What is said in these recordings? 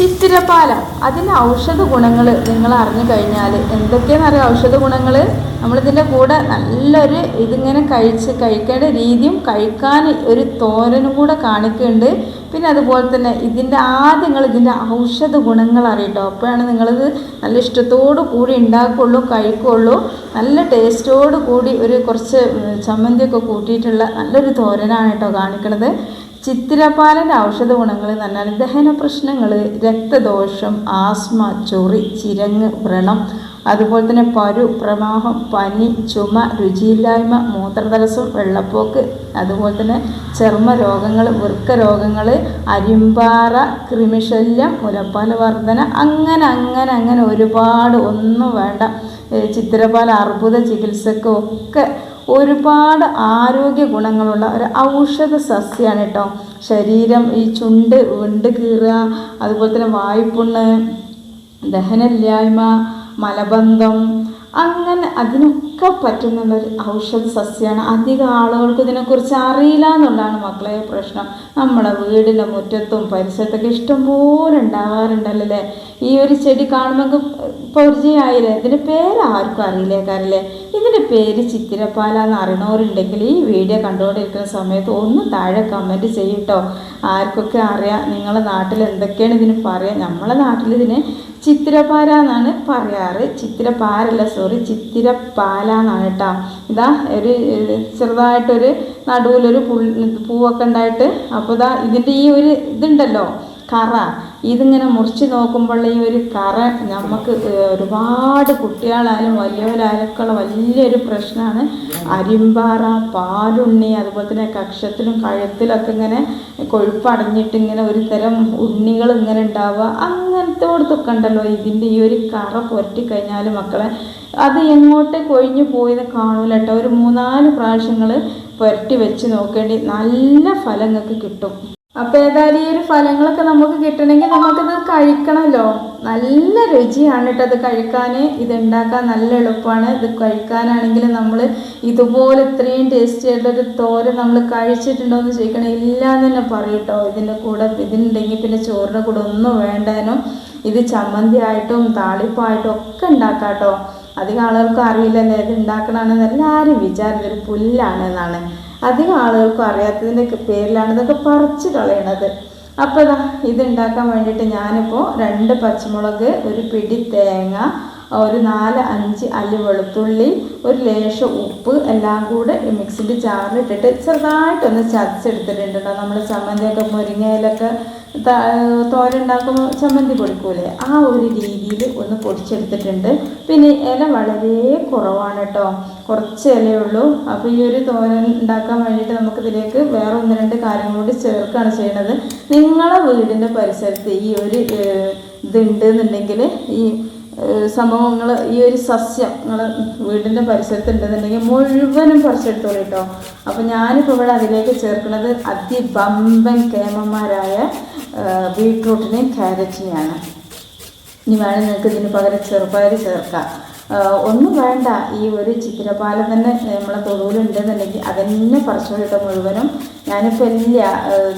ചിത്തിരപ്പാലം. അതിന്റെ ഔഷധ ഗുണങ്ങൾ നിങ്ങൾ അറിഞ്ഞു കഴിഞ്ഞാൽ എന്തൊക്കെയാണെന്നറിയാം ഔഷധ ഗുണങ്ങൾ നമ്മളിതിന്റെ കൂടെ നല്ലൊരു ഇതിങ്ങനെ കഴിച്ച് കഴിക്കേണ്ട രീതിയും കഴിക്കാൻ ഒരു തോരനും കൂടെ കാണിക്കുന്നുണ്ട്. പിന്നെ അതുപോലെ തന്നെ ഇതിന്റെ ആദ്യം നിങ്ങൾ ഇതിന്റെ ഔഷധ ഗുണങ്ങൾ അറിയട്ടോ. അപ്പോഴാണ് നിങ്ങളിത് നല്ല ഇഷ്ടത്തോടു കൂടി ഉണ്ടാക്കുള്ളൂ കഴിക്കുള്ളൂ നല്ല ടേസ്റ്റോട് കൂടി ഒരു കുറച്ച് ചമ്മന്തിയൊക്കെ കൂട്ടിയിട്ടുള്ള നല്ലൊരു തോരനാണ് കേട്ടോ കാണിക്കണത്. ചിത്തിരപ്പാലന്റെ ഔഷധ ഗുണങ്ങൾ എന്ന് പറഞ്ഞാൽ ദഹന പ്രശ്നങ്ങൾ രക്തദോഷം ആസ്മ ചൊറി ചിരങ്ങ് വ്രണം അതുപോലെ തന്നെ പരു പ്രവാഹം പനി ചുമ രുചിയില്ലായ്മ മൂത്രതടസ്സം വെള്ളപ്പോക്ക് അതുപോലെ തന്നെ ചർമ്മ രോഗങ്ങൾ വൃക്ക രോഗങ്ങൾ അരിമ്പാറ കൃമിശല്യം മുലപ്പാൽ വർധന അങ്ങനെ അങ്ങനെ അങ്ങനെ ഒരുപാട് ഒന്നും വേണ്ട. ചിത്തിരപ്പാൽ അർബുദ ചികിത്സക്കും ഒക്കെ ഒരുപാട് ആരോഗ്യ ഗുണങ്ങളുള്ള ഒരു ഔഷധ സസ്യമാണ് കേട്ടോ ശരീരം ഈ ചുണ്ട് വിണ്ട് കീറുക അതുപോലെ തന്നെ വായ്പുണ്ണ് ദഹനമില്ലായ്മ മലബന്ധം അങ്ങനെ അതിനൊക്കെ പറ്റുന്ന ഒരു ഔഷധ സസ്യമാണ് അധികം ആളുകൾക്ക് ഇതിനെക്കുറിച്ച് അറിയില്ല എന്നുള്ളതാണ് മക്കളെ പ്രശ്നം. നമ്മുടെ വീടിന്റെ മുറ്റത്തും പരിസരത്തൊക്കെ ഇഷ്ടംപോലെ ഉണ്ടാകാറുണ്ടല്ലേ ഈ ഒരു ചെടി കാണുമ്പോൾ പരിചയമായില്ലേ? ഇതിന്റെ പേര് ആർക്കും അറിയില്ലേക്കാരല്ലേ? ഇതിന്റെ പേര് ചിത്തിരപ്പാല എന്ന് അറിയണവരുണ്ടെങ്കിൽ ഈ വീഡിയോ കണ്ടുകൊണ്ടിരിക്കുന്ന സമയത്ത് ഒന്ന് താഴെ കമന്റ് ചെയ്യട്ടോ. ആർക്കൊക്കെ അറിയാം? നിങ്ങളുടെ നാട്ടിൽ എന്തൊക്കെയാണ് ഇതിന് പറയുക നമ്മളെ നാട്ടിൽ ഇതിന് ചിത്തിരപ്പാല എന്നാണ് പറയാറ്. ചിത്തിരപ്പാരല്ല സോറി ചിത്തിരപ്പാല എന്നാണ് കേട്ടോ. ഇതാ ഒരു ചെറുതായിട്ടൊരു നടുവിലൊരു പുൽ പൂവൊക്കെ ഉണ്ടായിട്ട് അപ്പോൾ ഇതാ ഇതിന്റെ ഈ ഒരു ഇതുണ്ടല്ലോ കറ. ഇതിങ്ങനെ മുറിച്ച് നോക്കുമ്പോൾ ഈ ഒരു കറ നമുക്ക് ഒരുപാട് കുട്ടികളായാലും വലിയവരായാലും വലിയൊരു പ്രശ്നമാണ് അരിമ്പാറ പാലുണ്ണി അതുപോലെ തന്നെ കക്ഷത്തിലും കഴുത്തിലൊക്കെ ഇങ്ങനെ കൊഴുപ്പടഞ്ഞിട്ട് ഇങ്ങനെ ഒരു തരം ഉണ്ണികൾ ഇങ്ങനെ ഉണ്ടാവുക. അങ്ങനത്തെ കൊടുത്തൊക്കെ ഉണ്ടല്ലോ ഇതിന്റെ ഈ ഒരു കറ പുരട്ടി കഴിഞ്ഞാൽ മക്കളെ. അത് എങ്ങോട്ടേക്ക് ഒഴിഞ്ഞു പോയത് കാണൂല കേട്ടോ. ഒരു മൂന്നാൽ പ്രാവശ്യങ്ങൾ പുരട്ടി വെച്ച് നോക്കേണ്ടി നല്ല ഫലം നിങ്ങൾക്ക് കിട്ടും. അപ്പോൾ ഏതായാലും ഈ ഒരു ഫലങ്ങളൊക്കെ നമുക്ക് കിട്ടണമെങ്കിൽ നമുക്കിത് കഴിക്കണമല്ലോ നല്ല രുചിയാണ് കേട്ടോ അത് കഴിക്കാൻ ഇത് ഉണ്ടാക്കാൻ നല്ല എളുപ്പമാണ്. ഇത് കഴിക്കാനാണെങ്കിൽ നമ്മൾ ഇതുപോലെ ഇത്രയും ടേസ്റ്റി ആയിട്ടൊരു തോരൻ നമ്മൾ കഴിച്ചിട്ടുണ്ടോ എന്ന് ചോദിക്കണേ. ഇല്ല എന്ന് തന്നെ പറയും ഇതിന്റെ കൂടെ ഇതിനുണ്ടെങ്കിൽ പിന്നെ ചോറിന്റെ കൂടെ ഒന്നും വേണ്ടതിനും ഇത് ചമ്മന്തി ആയിട്ടും താളിപ്പായിട്ടും ഒക്കെ ഉണ്ടാക്കാം കേട്ടോ. അധികം ആളുകൾക്ക് അറിയില്ലല്ലേ ഇത് ഉണ്ടാക്കണമെന്ന് എല്ലാവരും വിചാരിച്ചൊരു പുല്ലാണ് എന്നാണ് അധികം ആളുകൾക്കും അറിയാത്തതിന്റെ പേരിലാണ് ഇതൊക്കെ പറിച്ച് കളയണത്. അപ്പോൾ ഇതാ ഇതുണ്ടാക്കാൻ വേണ്ടിയിട്ട് ഞാനിപ്പോൾ രണ്ട് പച്ചമുളക് ഒരു പിടി തേങ്ങ ഒരു നാല് അഞ്ച് അല്ലി വെളുത്തുള്ളി ഒരു ലേശം ഉപ്പ് എല്ലാം കൂടെ മിക്സിന്റെ ജാറിലിട്ടിട്ട് ചെറുതായിട്ടൊന്ന് ചതച്ചെടുത്തിട്ടുണ്ട് കേട്ടോ നമ്മൾ ചമ്മന്തിയൊക്കെ മുരിങ്ങയിലൊക്കെ തോരുണ്ടാക്കുമ്പോൾ ചമ്മന്തി പൊടിക്കൂലേ? ആ ഒരു രീതിയിൽ ഒന്ന് പൊടിച്ചെടുത്തിട്ടുണ്ട്. പിന്നെ ഇല വളരെ കുറവാണ് കേട്ടോ. കുറച്ച് ഇലയേ ഉള്ളൂ. അപ്പോൾ ഈ ഒരു തോരൻ ഉണ്ടാക്കാൻ വേണ്ടിയിട്ട് നമുക്കിതിലേക്ക് വേറെ ഒന്ന് രണ്ട് കാര്യങ്ങൾ കൂടി ചേർക്കുകയാണ് ചെയ്യുന്നത്. നിങ്ങളെ വീടിന്റെ പരിസരത്ത് ഈ ഒരു ഇതുണ്ട് എന്നുണ്ടെങ്കിൽ ഈ സംഭവങ്ങൾ ഈ ഒരു സസ്യം നിങ്ങൾ വീടിന്റെ പരിസരത്ത് ഉണ്ടെന്നുണ്ടെങ്കിൽ മുഴുവനും പറിച്ചെടുത്തോളൂ കേട്ടോ അപ്പോൾ ഞാനിപ്പോൾ ഇവിടെ അതിലേക്ക് ചേർക്കുന്നത് അതിബമ്പൻ കേമന്മാരായ ബീട്രൂട്ടിനെയും ക്യാരറ്റിനെയാണ്. ഇനി വേണമെങ്കിൽ നിങ്ങൾക്ക് ഇതിന് പകരം ചെറുപയർ ചേർക്കാം. ഒന്നും വേണ്ട. ഈ ഒരു ചിത്രപാലം തന്നെ നമ്മളെ തൊടുവിലുണ്ടെന്നുണ്ടെങ്കിൽ അതന്നെ പറിച്ചോളിട്ടോ മുഴുവനും ഞാനിപ്പോൾ ഇല്ല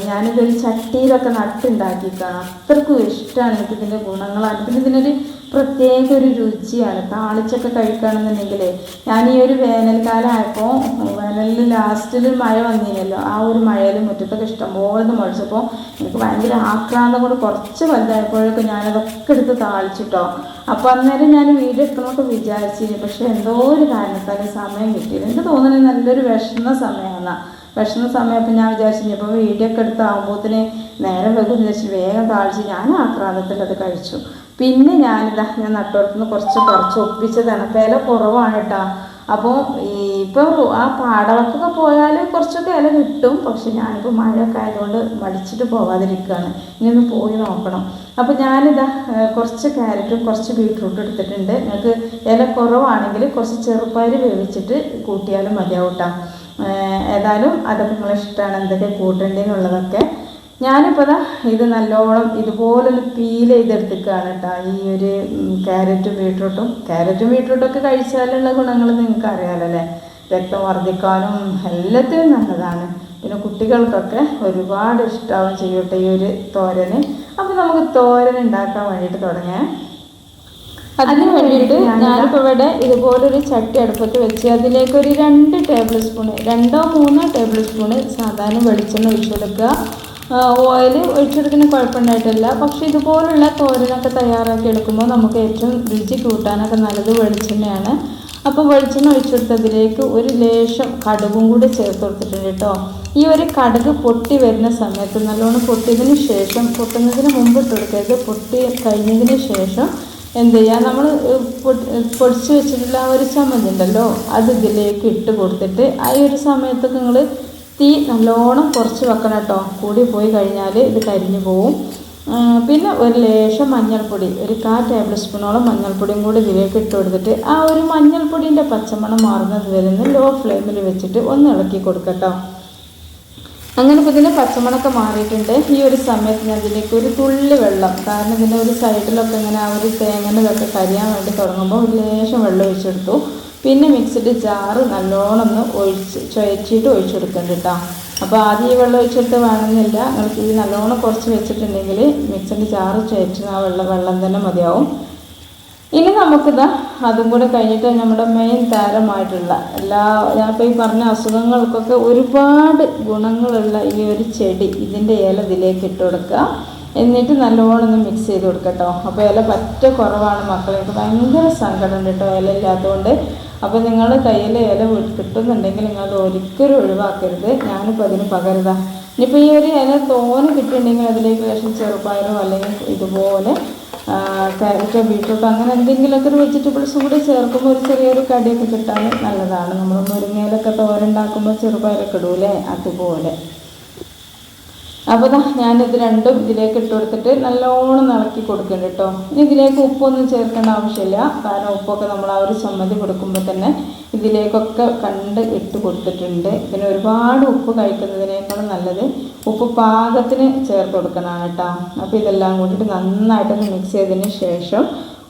ഞാനിതൊരു ചട്ടിയിലൊക്കെ നട്ടുണ്ടാക്കിയിട്ടാണ് അത്രക്കും ഇഷ്ടമാണ് എനിക്ക് ഇതിന്റെ ഗുണങ്ങളാണ്. പിന്നെ ഇതിനൊരു പ്രത്യേക ഒരു രുചിയാണ്. താളിച്ചൊക്കെ കഴിക്കുകയാണെന്നുണ്ടെങ്കിൽ ഞാൻ ഈ ഒരു വേനൽക്കാലം ആയപ്പോൾ വേനലിൽ ലാസ്റ്റിൽ മഴ വന്നില്ലല്ലോ ആ ഒരു മഴയിൽ മുറ്റത്തൊക്കെ ഇഷ്ടംപോലെ മുഴിച്ചപ്പോൾ എനിക്ക് ഭയങ്കര ആക്രാന്തം കൊണ്ട് കുറച്ച് വലുതായപ്പോഴൊക്കെ ഞാനതൊക്കെ എടുത്ത് താളിച്ചിട്ടോ. അപ്പോൾ അന്നേരം ഞാൻ വീഡിയോ വിചാരിച്ചിരുന്നു പക്ഷേ എന്തോ ഒരു കാരണത്താൽ സമയം കിട്ടിയില്ല. എനിക്ക് തോന്നുന്നത് നല്ലൊരു വിഷമ സമയമാണ് വിഷമ സമയം അപ്പം ഞാൻ വിചാരിച്ചു ഇപ്പം വീഡിയോ ഒക്കെ എടുത്താകുമ്പോഴത്തേന് നേരം വെക്കും വിചാരിച്ചു വേഗം താഴ്ച ഞാൻ ആക്രാന്തത്തിൽ അത് കഴിച്ചു. പിന്നെ ഞാനിതാ ഞാൻ നട്ടോടത്തുനിന്ന് കുറച്ച് കുറച്ച് ഒപ്പിച്ചതാണ്. വില കുറവാണ് കേട്ടോ. അപ്പോൾ ഇപ്പോൾ ആ പാടവക്കൊക്കെ പോയാൽ കുറച്ചൊക്കെ ഇല കിട്ടും. പക്ഷെ ഞാനിപ്പോൾ മഴയൊക്കെ ആയതുകൊണ്ട് മടിച്ചിട്ട് പോകാതിരിക്കുകയാണ് ഇനി ഒന്ന് പോയി നോക്കണം. അപ്പോൾ ഞാനിതാ കുറച്ച് ക്യാരറ്റും കുറച്ച് ബീട്രൂട്ടും എടുത്തിട്ടുണ്ട്. നിങ്ങൾക്ക് ഇല കുറവാണെങ്കിൽ കുറച്ച് ചെറുപ്പയർ വേവിച്ചിട്ട് കൂട്ടിയാലും മതിയാവും കേട്ടോ. ഏതായാലും അതൊക്കെ നിങ്ങൾ ഇഷ്ടമാണ് എന്തൊക്കെ കൂട്ടേണ്ടതെന്നുള്ളതൊക്കെ ഞാനിപ്പോൾ ഇതാ ഇത് നല്ലോണം ഇതുപോലൊന്ന് പീൽ ചെയ്തെടുത്തിക്കുകയാണ് കേട്ടോ. ഈ ഒരു ക്യാരറ്റും ബീട്രൂട്ടും ക്യാരറ്റും ബീട്രൂട്ടും ഒക്കെ കഴിച്ചാലുള്ള ഗുണങ്ങൾ നിങ്ങൾക്ക് അറിയാമല്ലോ അല്ലേ? രക്തം വർദ്ധിക്കാനും എല്ലാത്തിനും നല്ലതാണ്. പിന്നെ കുട്ടികൾക്കൊക്കെ ഒരുപാട് ഇഷ്ടമാവും ചെയ്യട്ടെ ഈ ഒരു തോരന്. അപ്പോൾ നമുക്ക് തോരൻ ഉണ്ടാക്കാൻ വേണ്ടിയിട്ട് തുടങ്ങാം. അതിന് വേണ്ടിയിട്ട് ഞാനിപ്പോൾ ഇവിടെ ഇതുപോലൊരു ചട്ടി അടുപ്പത്ത് വെച്ച് അതിലേക്ക് ഒരു രണ്ട് ടേബിൾ സ്പൂൺ രണ്ടോ മൂന്നോ ടേബിൾ സ്പൂൺ സാധാരണ വെളിച്ചെണ്ണ ഒഴിച്ചു കൊടുക്കുക ഓയിൽ ഒഴിച്ചെടുക്കുന്ന കുഴപ്പമുണ്ടായിട്ടില്ല. പക്ഷേ ഇതുപോലുള്ള തോരനൊക്കെ തയ്യാറാക്കി എടുക്കുമ്പോൾ നമുക്ക് ഏറ്റവും രുചി കൂട്ടാനൊക്കെ നല്ലത് വെളിച്ചെണ്ണയാണ്. അപ്പോൾ വെളിച്ചെണ്ണ ഒഴിച്ചെടുത്തതിലേക്ക് ഒരു ലേശം കടുകും കൂടി ചേർത്ത് കൊടുത്തിട്ടുണ്ട് കേട്ടോ. ഈ ഒരു കടുക് പൊട്ടി വരുന്ന സമയത്ത് നല്ലോണം പൊട്ടിയതിന് ശേഷം പൊട്ടുന്നതിന് മുമ്പ് ഇട്ട് കൊടുക്കരുത്. പൊട്ടി കഴിഞ്ഞതിന് ശേഷം എന്ത് ചെയ്യുക നമ്മൾ പൊടിച്ച് വെച്ചിട്ടുള്ള ആ ഒരു ചമ്മന്തി ഉണ്ടല്ലോ അത് ഇതിലേക്ക് ഇട്ട് കൊടുത്തിട്ട് ആ ഒരു സമയത്തൊക്കെ നിങ്ങൾ തീ നല്ലോണം കുറച്ച് വെക്കണം കേട്ടോ. കൂടി പോയി കഴിഞ്ഞാൽ ഇത് കരിഞ്ഞു പോവും. പിന്നെ ഒരു ലേശം മഞ്ഞൾപ്പൊടി ഒരു കാ ടേബിൾ സ്പൂണോളം മഞ്ഞൾപ്പൊടിയും കൂടി ഇതിലേക്ക് ഇട്ട് കൊടുത്തിട്ട് ആ ഒരു മഞ്ഞൾപ്പൊടിന്റെ പച്ചമണം മാറുന്നത് വരുന്ന ലോ ഫ്ലെയിമിൽ വെച്ചിട്ട് ഒന്ന് ഇളക്കി കൊടുക്കട്ടോ അങ്ങനെ ഇപ്പോൾ ഇതിന്റെ പച്ചമണമൊക്കെ മാറിയിട്ടുണ്ട്. ഈ ഒരു സമയത്ത് ഞാൻ ഇതിലേക്ക് ഒരു തുള്ളി വെള്ളം കാരണം ഇതിന്റെ ഒരു സൈഡിലൊക്കെ ഇങ്ങനെ ആ ഒരു തേങ്ങനൊക്കെ കരിയാൻ വേണ്ടി തുടങ്ങുമ്പോൾ ഒരു ലേശം വെള്ളം ഒഴിച്ചെടുത്തു. പിന്നെ മിക്സിഡ് ജാറ് നല്ലോണം ഒന്ന് ഒഴിച്ച് ചുഴച്ചിട്ട് ഒഴിച്ചു കൊടുക്കുന്നുണ്ട് കേട്ടോ അപ്പോൾ ആദ്യം ഈ വെള്ളം ഒഴിച്ചെടുത്ത് വേണമെന്നില്ല. നിങ്ങൾക്ക് ഈ നല്ലോണം കുറച്ച് വെച്ചിട്ടുണ്ടെങ്കിൽ മിക്സിന്റെ ജാറ് ചുഴച്ച് ആ വെള്ളം വെള്ളം തന്നെ മതിയാവും. ഇനി നമുക്കിത് അതും കൂടെ കഴിഞ്ഞിട്ട് നമ്മുടെ മെയിൻ താരമായിട്ടുള്ള എല്ലാ ഞാനിപ്പോൾ ഈ പറഞ്ഞ അസുഖങ്ങൾക്കൊക്കെ ഒരുപാട് ഗുണങ്ങളുള്ള ഈ ഒരു ചെടി ഇതിന്റെ ഇല ഇതിലേക്ക് ഇട്ട് കൊടുക്കുക. എന്നിട്ട് നല്ലോണം ഒന്ന് മിക്സ് ചെയ്ത് കൊടുക്കട്ടോ അപ്പോൾ ഇല പറ്റ കുറവാണ് മക്കളെ. ഭയങ്കര ഭയങ്കര സങ്കടമുണ്ട് കേട്ടോ ഇല ഇല്ലാത്തതുകൊണ്ട്. അപ്പോൾ നിങ്ങൾ കയ്യിൽ ഇല കിട്ടുന്നുണ്ടെങ്കിൽ നിങ്ങളത് ഒരിക്കലും ഒഴിവാക്കരുത്. ഞാനിപ്പോൾ അതിന് പകരുതാ ഇനിയിപ്പോൾ ഈ ഒരു ഇല തോനെ കിട്ടുന്നുണ്ടെങ്കിൽ അതിലേക്ക് ലക്ഷം ചെറുപയറോ അല്ലെങ്കിൽ ഇതുപോലെ ക്യാരറ്റോ ബീട്രൂട്ട് അങ്ങനെ എന്തെങ്കിലുമൊക്കെ ഒരു വെജിറ്റബിൾസ് കൂടി ചേർക്കുമ്പോൾ ഒരു ചെറിയൊരു കടിയൊക്കെ കിട്ടാൻ നല്ലതാണ്. നമ്മൾ മുരിങ്ങയിലൊക്കെ തോരണ്ടാക്കുമ്പോൾ ചെറുപയറൊക്കെ ഇടൂലേ? അതുപോലെ. അപ്പോൾ ഇതാ ഞാനിത് രണ്ടും ഇതിലേക്ക് ഇട്ട് കൊടുത്തിട്ട് നല്ലോണം ഇളക്കി കൊടുക്കുന്നുണ്ട് കേട്ടോ ഇനി ഇതിലേക്ക് ഉപ്പൊന്നും ചേർക്കേണ്ട ആവശ്യമില്ല. കാരണം ഉപ്പൊക്കെ നമ്മൾ ആ ഒരു ചമ്മന്തി കൊടുക്കുമ്പോൾ തന്നെ ഇതിലേക്കൊക്കെ കണ്ട് ഇട്ട് കൊടുത്തിട്ടുണ്ട്. പിന്നെ ഒരുപാട് ഉപ്പ് കഴിക്കുന്നതിനേക്കാളും നല്ലത് ഉപ്പ് പാകത്തിന് ചേർത്ത് കൊടുക്കണമാണ് കേട്ടോ അപ്പോൾ ഇതെല്ലാം കൂട്ടിയിട്ട് നന്നായിട്ടൊന്ന് മിക്സ് ചെയ്തതിന് ശേഷം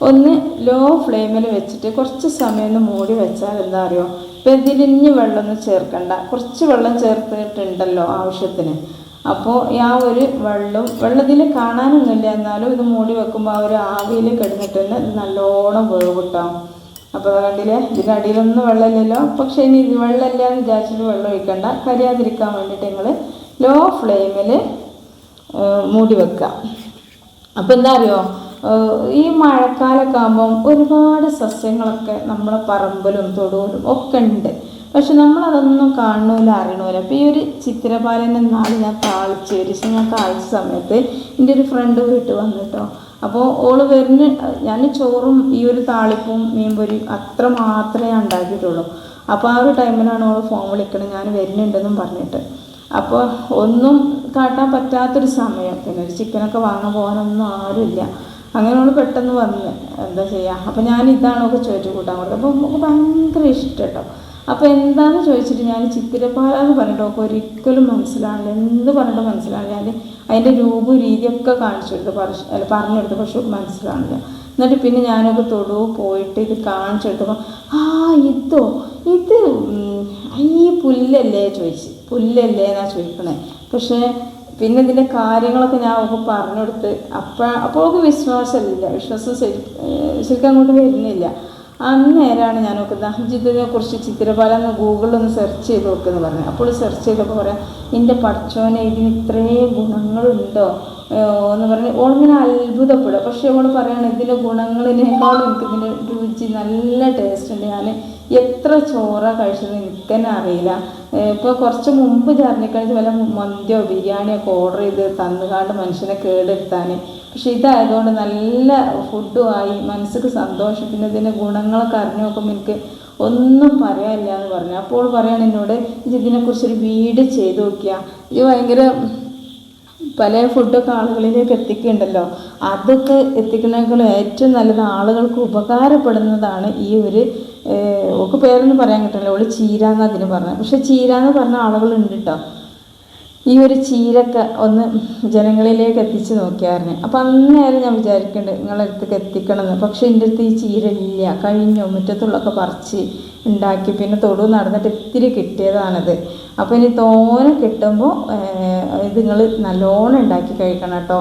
ഒന്ന് ലോ ഫ്ലെയിമിൽ വെച്ചിട്ട് കുറച്ച് സമയം ഒന്ന് മൂടി വെച്ചാൽ എന്താ അറിയോ? ഇതിലിഞ്ഞ് വെള്ളമൊന്നും ചേർക്കണ്ട. കുറച്ച് വെള്ളം ചേർത്തിട്ടുണ്ടല്ലോ ആവശ്യത്തിന്. അപ്പോൾ ആ ഒരു വെള്ളം വെള്ളത്തിൽ കാണാനൊന്നുമില്ല. എന്നാലും ഇത് മൂടി വെക്കുമ്പോൾ ആ ഒരു ആവിയിൽ കിടന്നിട്ട് തന്നെ ഇത് നല്ലോണം വേവിട്ടാവും അപ്പോൾ കണ്ടില്ലേ? ഇതിന്റെ അടിയിലൊന്നും വെള്ളമില്ലല്ലോ. പക്ഷേ ഇനി ഇത് വെള്ളമില്ല എന്ന് വിചാരിച്ചിട്ട് വെള്ളം ഒഴിക്കണ്ട. കരിയാതിരിക്കാൻ വേണ്ടിയിട്ട് നിങ്ങൾ ലോ ഫ്ലെയിമിൽ മൂടി വെക്കുക അപ്പോൾ എന്താ അറിയോ? ഈ മഴക്കാലമൊക്കെ ആകുമ്പം ഒരുപാട് സസ്യങ്ങളൊക്കെ നമ്മുടെ പറമ്പിലും തൊടുവിലും ഒക്കെ ഉണ്ട്. പക്ഷെ നമ്മളതൊന്നും കാണൂല അറിയണൂല അപ്പോൾ ഈ ഒരു ചിത്രപാലനെ നാളെ ഞാൻ താളിച്ച് ഒരു ഞാൻ താളിച്ച സമയത്ത് എന്റെ ഒരു ഫ്രണ്ട് വീട്ടിൽ വന്നിട്ടോ. അപ്പോൾ ഓൾ വരുന്ന ഞാൻ ചോറും ഈ ഒരു താളിപ്പും മീൻപൊരിയും അത്ര മാത്രമേ ഉണ്ടാക്കിയിട്ടുള്ളൂ. അപ്പോൾ ആ ഒരു ടൈമിലാണ് ഓൾ ഫോൺ വിളിക്കണത്. ഞാൻ വരുന്നുണ്ടെന്നും പറഞ്ഞിട്ട്. അപ്പോൾ ഒന്നും കാട്ടാൻ പറ്റാത്തൊരു സമയം പിന്നെ ഒരു ചിക്കനൊക്കെ വാങ്ങാൻ പോകാനൊന്നും ആരുമില്ല. അങ്ങനെ അവൾ പെട്ടെന്ന് വന്ന് എന്താ ചെയ്യുക അപ്പോൾ ഞാൻ ഇതാണോ ചോദിച്ചു കൂട്ടാൻ കൊടുത്തത്. അപ്പോൾ നമുക്ക് ഭയങ്കര ഇഷ്ടം കേട്ടോ അപ്പോൾ എന്താന്ന് ചോദിച്ചിട്ട് ഞാൻ ചിത്തിരപ്പാല എന്ന് പറഞ്ഞിട്ട് ഒക്കെ ഒരിക്കലും മനസ്സിലാവില്ല എന്ത് പറഞ്ഞിട്ട് മനസ്സിലാവില്ല ഞാൻ അതിന്റെ രൂപവും രീതിയൊക്കെ കാണിച്ചു കൊടുത്ത് പറ അല്ല പറഞ്ഞു കൊടുത്തു പക്ഷെ മനസ്സിലാവില്ല എന്നിട്ട് പിന്നെ ഞാനൊക്കെ തൊടു പോയിട്ട് ഇത് കാണിച്ചെടുത്തപ്പോൾ ആ ഇതോ ഇത് ഈ പുല്ലല്ലേ? ചോദിച്ചു. പുല്ലല്ലേ എന്നാ ചോദിക്കണേ. പക്ഷേ പിന്നെ ഇതിന്റെ കാര്യങ്ങളൊക്കെ ഞാൻ അവൾക്ക് പറഞ്ഞു കൊടുത്ത് അപ്പോൾ അപ്പോൾ അവൾക്ക് വിശ്വാസമില്ല. വിശ്വാസം ശരി ശരിക്കും അങ്ങോട്ട് വരുന്നില്ല. അന്നേരമാണ് ഞാൻ നോക്കുന്നത് അഭിജിത്തിനെ കുറിച്ച് ചിത്രപാല ഗൂഗിളിൽ ഒന്ന് സെർച്ച് ചെയ്ത് നോക്കുമെന്ന് പറഞ്ഞു അപ്പോൾ സെർച്ച് ചെയ്തപ്പോൾ പറയാം എന്റെ പഠിച്ചോനെ ഇതിന് ഇത്രയും ഗുണങ്ങളുണ്ടോ? എന്ന് പറഞ്ഞ് ഓളിങ്ങനെ അത്ഭുതപ്പെടും. പക്ഷെ ഓൾ പറയുകയാണ് ഇതിന്റെ ഗുണങ്ങളിനേക്കാളും എനിക്ക് ഇതിന്റെ രുചി നല്ല ടേസ്റ്റ് ഉണ്ട് ഞാൻ എത്ര ചോറ കഴിച്ചത് എനിക്ക് തന്നെ അറിയില്ല ഇപ്പോൾ കുറച്ച് മുമ്പ് ജർണിക്കഴിച്ച് വല്ല മന്തിയോ ബിരിയാണിയോ ഒക്കെ ഓർഡർ ചെയ്ത് തന്നുകാണ്ട് മനുഷ്യനെ കേടെടുത്താൻ പക്ഷെ ഇതായതുകൊണ്ട് നല്ല ഫുഡുമായി മനസ്സിക്ക് സന്തോഷത്തിന് ഇതിന്റെ ഗുണങ്ങളൊക്കെ അറിഞ്ഞു നോക്കുമ്പോൾ എനിക്ക് ഒന്നും പറയാനില്ല എന്ന് പറഞ്ഞു. അപ്പോൾ പറയാണ് എന്നോട് ഇതിനെക്കുറിച്ചൊരു വീട് ചെയ്ത് നോക്കിയാൽ ഇത് ഭയങ്കര പല ഫുഡൊക്കെ ആളുകളിലേക്ക് എത്തിക്കുന്നുണ്ടല്ലോ. അതൊക്കെ എത്തിക്കുന്നതിനേക്കാളും ഏറ്റവും നല്ലത് ആളുകൾക്ക് ഉപകാരപ്പെടുന്നതാണ് ഈ ഒരു ഒക്കെ പേരൊന്നും പറയാൻ കിട്ടില്ല ഓൾ ചീര അതിന് പറഞ്ഞത്. പക്ഷെ ചീര എന്ന് പറഞ്ഞ ആളുകളുണ്ട് കേട്ടോ ഈ ഒരു ചീരൊക്കെ ഒന്ന് ജനങ്ങളിലേക്ക് എത്തിച്ച് നോക്കിയായിരുന്നു. അപ്പം അന്നേരം ഞാൻ വിചാരിക്കുന്നുണ്ട് നിങ്ങളെ അടുത്തേക്ക് എത്തിക്കണമെന്ന്. പക്ഷേ എന്റെ അടുത്ത് ഈ ചീര ഇല്ല കഴിഞ്ഞു? മുറ്റത്തുള്ളൊക്കെ പറിച്ച് ഉണ്ടാക്കി. പിന്നെ തൊടു നടന്നിട്ട് ഇത്തിരി കിട്ടിയതാണത്. അപ്പോൾ ഇനി തോനെ കിട്ടുമ്പോൾ ഇത് നിങ്ങൾ നല്ലോണം ഉണ്ടാക്കി കഴിക്കണം കേട്ടോ.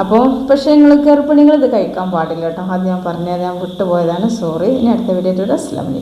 അപ്പോൾ പക്ഷേ നിങ്ങൾ ഗർഭിണികൾ ഇത് കഴിക്കാൻ പാടില്ല കേട്ടോ. അത് ഞാൻ പറഞ്ഞത് ഞാൻ വിട്ടുപോയതാണ്. സോറി. ഇനി അടുത്ത വീഡിയോ അസ്ലാം